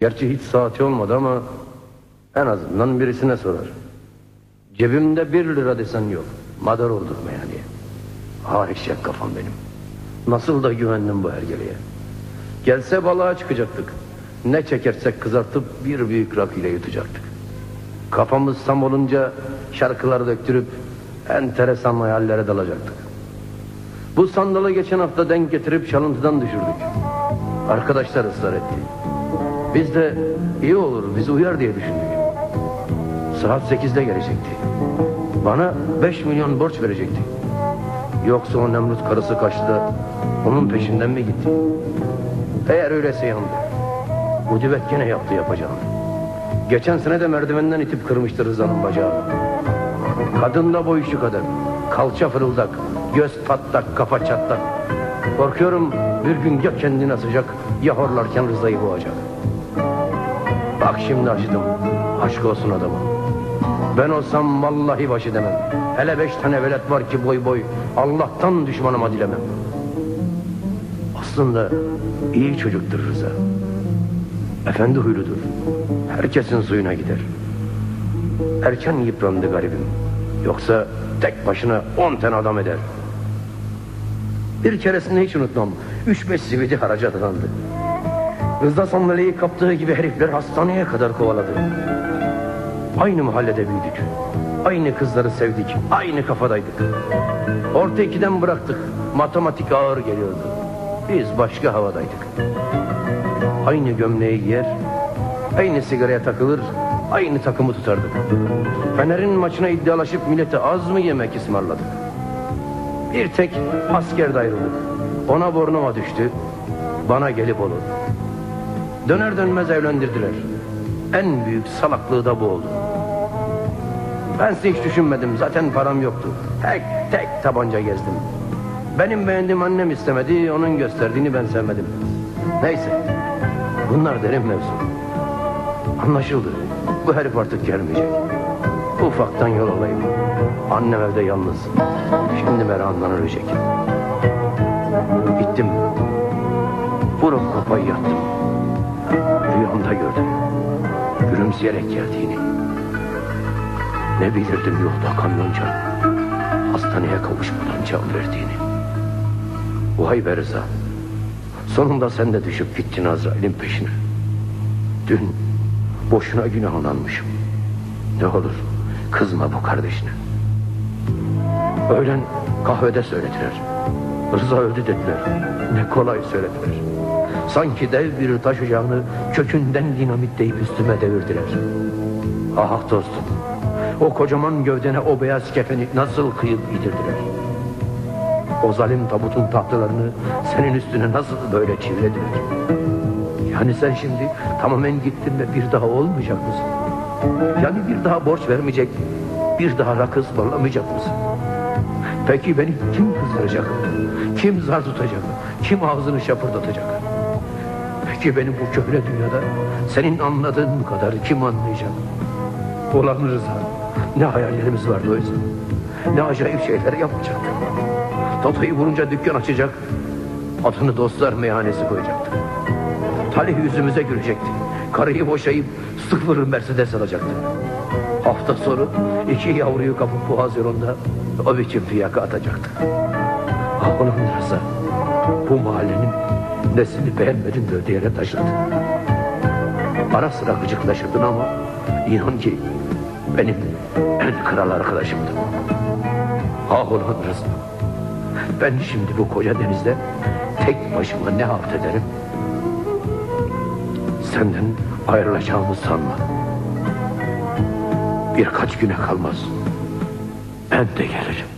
Gerçi hiç saati olmadı ama en azından birisine sorar. Cebimde bir lira desen yok. Madar oldurmaya diye. Ha eşek kafam benim. Nasıl da güvendim bu hergeleye. Gelse balığa çıkacaktık. Ne çekersek kızartıp bir büyük rakıyla yutacaktık. Kafamız tam olunca şarkılar döktürüp enteresan hayallere dalacaktık. Bu sandalı geçen hafta denk getirip çalıntıdan düşürdük. Arkadaşlar ısrar etti. Biz de iyi olur bizi uyar diye düşündük. Saat sekizde gelecekti. Bana beş milyon borç verecekti. Yoksa o Nemrut karısı kaçtı da onun peşinden mi gitti? Eğer öyleyse yandı. Udübet gene yaptı yapacağını. Geçen sene de merdivenden itip kırmıştı Rıza'nın bacağını. Kadın da boy şu kadar. Kalça fırıldak, göz patlak, kafa çatlak. Korkuyorum bir gün ya kendini asacak ya horlarken Rıza'yı boğacak. Bak şimdi acıdım. Aşk olsun adamım. Ben olsam vallahi başı demem. Hele beş tane velet var ki boy boy. Allah'tan düşmanıma dilemem. Aslında iyi çocuktur Rıza. Efendi huyludur. Herkesin suyuna gider. Erken yıprandı garibim. Yoksa tek başına on tane adam eder. Bir keresinde hiç unutmam. Üç beş sividi haraca dadandı. Rıza sandalyeyi kaptığı gibi herifler hastaneye kadar kovaladı. Aynı mahallede büyüdük. Aynı kızları sevdik. Aynı kafadaydık. Orta ikiden bıraktık. Matematik ağır geliyordu. Biz başka havadaydık. Aynı gömleği giyer, aynı sigaraya takılır, aynı takımı tutardık. Fener'in maçına iddialaşıp millete az mı yemek ısmarladık. Bir tek askerde ayrıldık. Ona burnuma düştü, bana gelip olur. Döner dönmez evlendirdiler. En büyük salaklığı da bu oldu. Ben hiç düşünmedim. Zaten param yoktu. Tek tek tabanca gezdim. Benim beğendiğim annem istemedi. Onun gösterdiğini ben sevmedim. Neyse. Bunlar derin mevzu. Anlaşıldı. Bu herif artık gelmeyecek. Ufaktan yol alayım. Annem evde yalnız. Şimdi merakından ölecek. Gittim. Vurup kafayı yattım. Gülümseyerek geldiğini. Ne bilirdim yolda kamyonca. Hastaneye kavuşmadan can verdiğini. Vay be Rıza. Sonunda sen de düşüp gittin Azrail'in peşine. Dün boşuna günahını almışım. Ne olur kızma bu kardeşine. Öğlen kahvede söylediler. Rıza öldü dediler. Ne kolay söylediler. Sanki dev bir taş ocağını kökünden dinamitleyip üstüme devirdiler. Ah dostum. O kocaman gövdene o beyaz kefeni nasıl kıyıp idirdiler. O zalim tabutun tahtalarını senin üstüne nasıl böyle çivilediler. Yani sen şimdi tamamen gittin ve bir daha olmayacak mısın? Yani bir daha borç vermeyecek, bir daha rakı ısmarlamayacak mısın? Peki beni kim kızdıracak? Kim zar tutacak? Kim ağzını şapırdatacak? Peki benim bu köhne dünyada senin anladığın bu kadar kim anlayacak? Ulan Rıza ne hayallerimiz vardı oysa. Ne acayip şeyler yapacak. Totoyu vurunca dükkan açacak. Adını dostlar meyhanesi koyacaktı. Talih yüzümüze gülecekti. Karıyı boşayıp sıfır Mercedes alacaktı. Hafta sonu iki yavruyu kapıp Boğaz yolunda o biçim fiyaka atacaktı. Ah ulan Rıza bu mahallenin nesini beğenmedin de ödeyene taşıdı. Ara sıra gıcıklaşırdın ama inan ki benim en kral arkadaşımdı. Ah ulan Rıza. Ben şimdi bu koca denizde tek başıma ne halt ederim? Senden ayrılacağımı sanma. Birkaç güne kalmaz. Ben de gelirim.